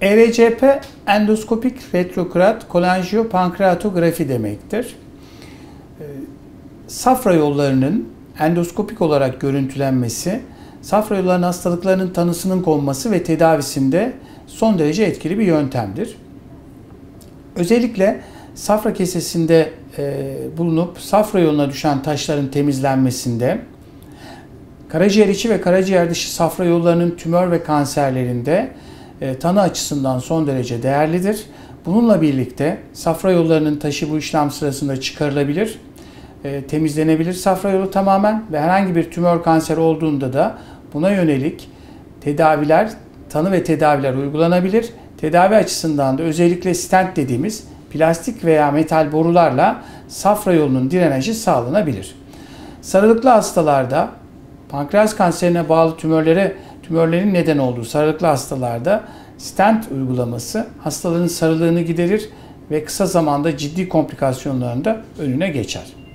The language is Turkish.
EVCP endoskopik retrokrat kolanjiyopankreatografi demektir. Ee, safra yollarının endoskopik olarak görüntülenmesi, safra yollarının hastalıklarının tanısının konması ve tedavisinde son derece etkili bir yöntemdir. Özellikle safra kesesinde e, bulunup safra yoluna düşen taşların temizlenmesinde, karaciğer içi ve karaciğer dışı safra yollarının tümör ve kanserlerinde e, tanı açısından son derece değerlidir. Bununla birlikte safra yollarının taşı bu işlem sırasında çıkarılabilir, e, temizlenebilir safra yolu tamamen ve herhangi bir tümör kanseri olduğunda da buna yönelik tedaviler, tanı ve tedaviler uygulanabilir. Tedavi açısından da özellikle stent dediğimiz plastik veya metal borularla safra yolunun drenajı sağlanabilir. Sarılıklı hastalarda pankreas kanserine bağlı tümörlere tümörlerin neden olduğu sarılıklı hastalarda stent uygulaması hastaların sarılığını giderir ve kısa zamanda ciddi komplikasyonların da önüne geçer.